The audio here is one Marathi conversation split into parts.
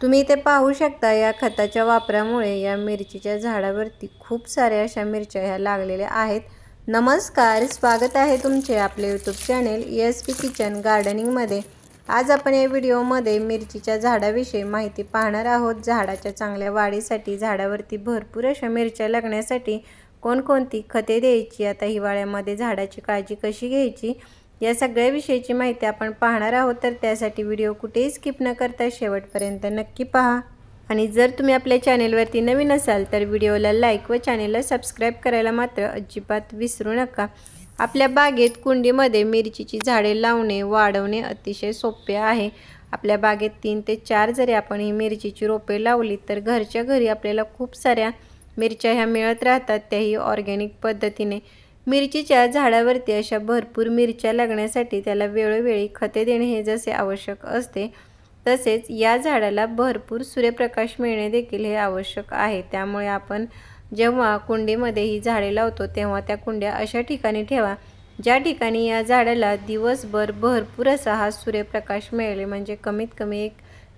तुम्ही इथे पाहू शकता या खताच्या वापरामुळे या मिरचीच्या झाडावरती खूप साऱ्या अशा मिरच्या ह्या लागलेल्या आहेत. नमस्कार स्वागत आहे तुमचे आपले YouTube channel S P kitchen गार्डनिंगमध्ये आज आपण या व्हिडिओमध्ये मिरचीच्या झाडाविषयी माहिती पाहणार आहोत. झाडाच्या चांगल्या वाढीसाठी झाडावरती भरपूर अशा मिरच्या लागण्यासाठी कोणकोणती खते द्यायची आता हिवाळ्यामध्ये झाडाची काळजी कशी घ्यायची या सगळ्याविषयीची माहिती आपण पाहणार आहोत तर त्यासाठी व्हिडिओ कुठेही स्किप न करता शेवटपर्यंत नक्की पहा. आणि जर तुम्ही आपल्या चॅनेलवरती नवीन असाल तर व्हिडिओला लाईक व चॅनेलला सबस्क्राईब करायला मात्र अजिबात विसरू नका. आपल्या बागेत कुंडीमध्ये मिरचीची झाडे लावणे वाढवणे अतिशय सोपे आहे. आपल्या बागेत तीन ते चार जरी आपण ही मिरचीची रोपे लावली तर घरच्या घरी आपल्याला खूप साऱ्या मिरच्या ह्या मिळत राहतात त्याही ऑर्गॅनिक पद्धतीने. मिरचीच्या झाडावरती अशा भरपूर मिरच्या लागण्यासाठी त्याला वेळोवेळी खते देणे हे जसे आवश्यक असते तसेच या झाडाला भरपूर सूर्यप्रकाश मिळणे देखील हे आवश्यक आहे. त्यामुळे आपण जेव्हा कुंडीमध्ये ही झाडे लावतो तेव्हा त्या कुंड्या अशा ठिकाणी ठेवा ज्या ठिकाणी या झाडाला दिवसभर भरपूर असा हा सूर्यप्रकाश मिळेल. म्हणजे कमीत कमी एक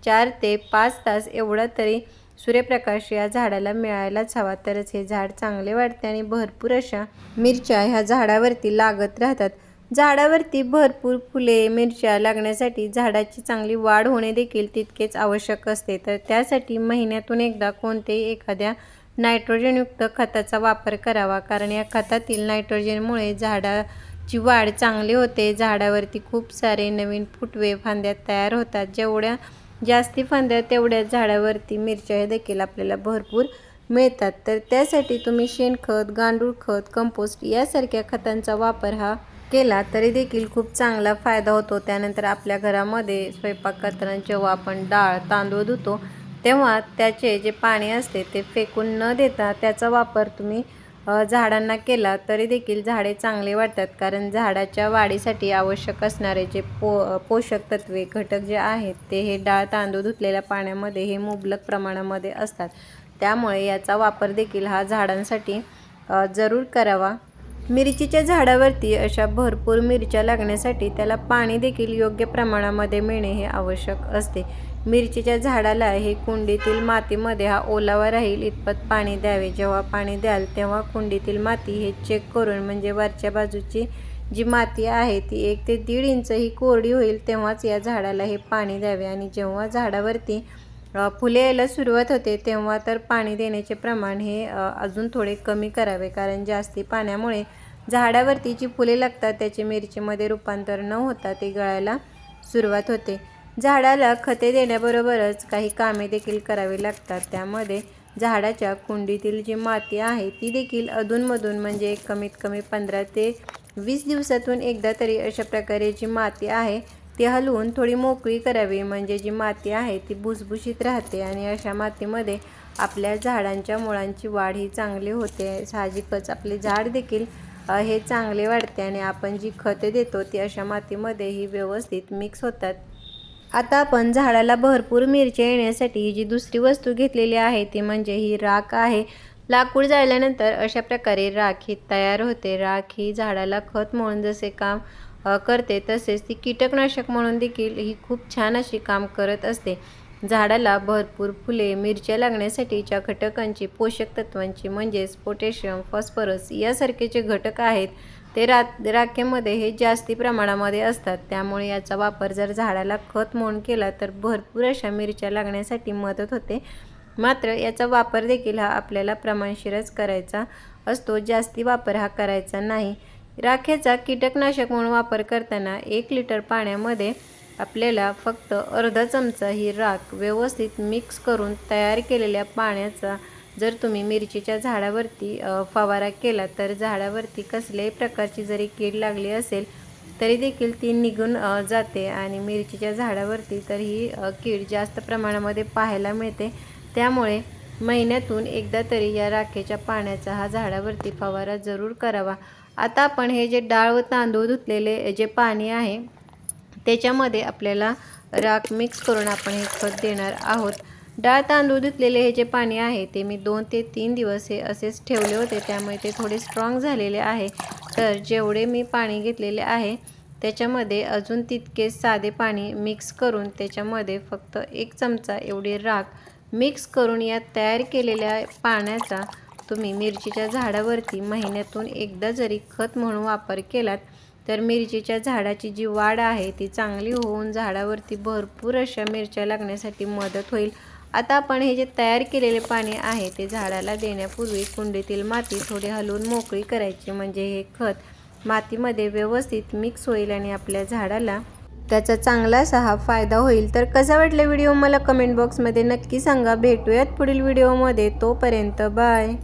चार ते पाच तास एवढा तरी सूर्यप्रकाश या झाडाला मिळायलाच हवा तरच हे झाड चांगले वाढते आणि भरपूर अशा मिरच्या ह्या झाडावरती लागत राहतात. झाडावरती भरपूर फुले मिरच्या लागण्यासाठी झाडाची चांगली वाढ होणे देखील तितकेच आवश्यक असते. तर त्यासाठी महिन्यातून एकदा कोणतेही एखाद्या नायट्रोजनयुक्त खताचा वापर करावा कारण या खतातील नायट्रोजनमुळे झाडाची वाढ चांगली होते. झाडावरती खूप सारे नवीन फुटवे फांद्या तयार होतात. जेवढ्या जास्ती फांद्या तेवढ्या झाडावरती मिरच्या देखील आपल्याला भरपूर मिळतात. तर त्यासाठी तुम्ही शेणखत गांडूळ खत कंपोस्ट यासारख्या खतांचा वापर हा केला तरी देखील खूप चांगला फायदा होतो. त्यानंतर आपल्या घरामध्ये स्वयंपाक करताना जेव्हा आपण डाळ तांदूळ धुतो तेव्हा त्याचे जे पाणी असते ते फेकून न देता त्याचा वापर तुम्ही झाडांना केला तरी देखील झाडे चांगले वाढतात. कारण झाडाच्या वाढीसाठी आवश्यक असणारे जे पो पोषक तत्वे घटक जे आहेत ते हे डाळ तांदूळ धुतलेल्या पाण्यामध्ये हे मुबलक प्रमाणामध्ये असतात. त्यामुळे याचा वापर देखील हा झाडांसाठी जरूर करावा. मिरचीच्या झाडावरती अशा भरपूर मिरच्या लागण्यासाठी त्याला पाणी देखील योग्य प्रमाणामध्ये मिळणे हे आवश्यक असते. मिरचीच्या झाडाला हे कुंडीतील मातीमध्ये हा ओलावा राहील इतपत पाणी द्यावे. जेव्हा पाणी द्याल तेव्हा कुंडीतील माती हे चेक करून म्हणजे वरच्या बाजूची जी माती आहे ती एक ते दीड इंच ही कोरडी होईल तेव्हाच या झाडाला हे पाणी द्यावे. आणि जेव्हा झाडावरती फुले यायला सुरुवात होते तेव्हा तर पाणी देण्याचे प्रमाण हे अजून थोडे कमी करावे. कारण जास्ती पाण्यामुळे झाडावरती जी फुले लागतात त्याचे मिरचीमध्ये रूपांतर न होता ते गळायला सुरुवात होते. झाडाला खते देण्याबरोबरच काही कामे देखील करावी लागतात. त्यामध्ये झाडाच्या कुंडीतील जी माती आहे ती देखील अधूनमधून म्हणजे कमीत कमी पंधरा ते वीस दिवसातून एकदा तरी अशा प्रकारे जी माती आहे ती हलवून थोडी मोकळी करावी. म्हणजे जी माती आहे ती भुसभुशीत राहते आणि अशा मातीमध्ये आपल्या झाडांच्या मुळांची वाढ ही चांगली होते. साहजिकच आपले झाड देखील हे चांगले वाढते आणि आपण जी खते देतो ती अशा मातीमध्ये ही व्यवस्थित मिक्स होतात. आता आपण झाडाला भरपूर मिरच्या येण्यासाठी जी दुसरी वस्तू घेतलेली आहे ती म्हणजे ही राख आहे. लाकूड जाळल्यानंतर अशा प्रकारे राख ही तयार होते. राख ही झाडाला खत म्हणून जसे काम करते तसेच ती कीटकनाशक म्हणून देखील ही खूप छान अशी काम करत असते. झाडाला भरपूर फुले मिरच्या लागण्यासाठीच्या घटकांची पोषक तत्वांची म्हणजेच पोटॅशियम फॉस्फरस यासारखे जे घटक आहेत ते रा राखेमध्ये हे जास्ती प्रमाणामध्ये असतात. त्यामुळे याचा वापर जर झाडाला खत म्हणून केला तर भरपूर अशा मिरच्या लागण्यासाठी मदत होते. मात्र याचा वापर देखील हा आपल्याला प्रमाणशीरच करायचा असतो. जास्ती वापर हा करायचा नाही. राखेचा कीटकनाशक म्हणून वापर करताना एक लिटर पाण्यामध्ये आपल्याला फक्त अर्धा चमचा ही राख व्यवस्थित मिक्स करून तयार केलेल्या पाण्याचा जर तुम्ही मिरचीच्या झाडावरती फवारा केला तर झाडावरती कसल्याही प्रकारची जरी कीड लागली असेल तरी देखील ती निघून जाते आणि मिरचीच्या झाडावरती तर ही कीड जास्त प्रमाणामध्ये पाहायला मिळते. त्यामुळे महिन्यातून एकदा तरी या राखेच्या पाण्याचा हा झाडावरती फवारा जरूर करावा. आता आपण हे जे डाळ व तांदूळ धुतलेले जे पाणी आहे त्याच्यामध्ये आपल्याला राख मिक्स करून आपण हे खत देणार आहोत. डाळ तांदूळ धुतलेले हे जे पाणी आहे ते मी दोन ते तीन दिवस हे असेच ठेवले होते. त्यामुळे ते थोडे स्ट्रॉंग झालेले आहे. तर जेवढे मी पाणी घेतलेले आहे त्याच्यामध्ये अजून तितके साधे पाणी मिक्स करून त्याच्यामध्ये फक्त एक चमचा एवढी राख मिक्स करून या तयार केलेल्या पाण्याचा तुम्ही मिरचीच्या झाडावरती महिन्यातून एकदा जरी खत म्हणून वापर केलात तर मिरचीच्या झाडाची जी वाढ आहे ती चांगली होऊन झाडावरती भरपूर अशा मिरच्या लागण्यासाठी मदत होईल. आता आपण हे जे तयार केलेले पाणी आहे ते झाडाला देण्यापूर्वी कुंडीतील माती थोडी हलवून मोकळी करायची. म्हणजे हे खत मातीमध्ये व्यवस्थित मिक्स होईल आणि आपल्या झाडाला त्याचा चांगला असा हा फायदा होईल. तर कसा वाटला व्हिडिओ? मला कमेंट बॉक्समध्ये नक्की सांगा. भेटूयात पुढील व्हिडिओमध्ये. तोपर्यंत बाय.